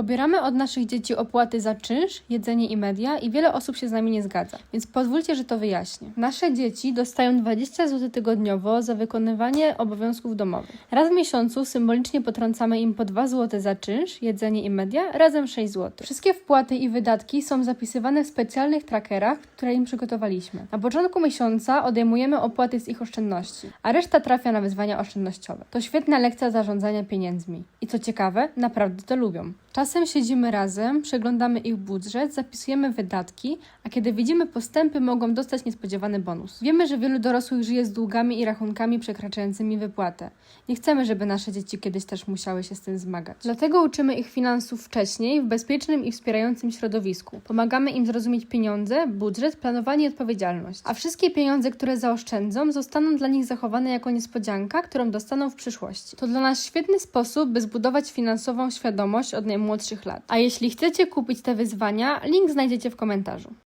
Pobieramy od naszych dzieci opłaty za czynsz, jedzenie i media i wiele osób się z nami nie zgadza, więc pozwólcie, że to wyjaśnię. Nasze dzieci dostają 20 zł tygodniowo za wykonywanie obowiązków domowych. Raz w miesiącu symbolicznie potrącamy im po 2 zł za czynsz, jedzenie i media, razem 6 zł. Wszystkie wpłaty i wydatki są zapisywane w specjalnych trackerach, które im przygotowaliśmy. Na początku miesiąca odejmujemy opłaty z ich oszczędności, a reszta trafia na wyzwania oszczędnościowe. To świetna lekcja zarządzania pieniędzmi. I co ciekawe, naprawdę to lubią. Czasem siedzimy razem, przeglądamy ich budżet, zapisujemy wydatki, a kiedy widzimy postępy, mogą dostać niespodziewany bonus. Wiemy, że wielu dorosłych żyje z długami i rachunkami przekraczającymi wypłatę. Nie chcemy, żeby nasze dzieci kiedyś też musiały się z tym zmagać. Dlatego uczymy ich finansów wcześniej, w bezpiecznym i wspierającym środowisku. Pomagamy im zrozumieć pieniądze, budżet, planowanie i odpowiedzialność. A wszystkie pieniądze, które zaoszczędzą, zostaną dla nich zachowane jako niespodzianka, którą dostaną w przyszłości. To dla nas świetny sposób, by zbudować finansową świadomość od najmłodszych lat. A jeśli chcecie kupić te wyzwania, link znajdziecie w komentarzu.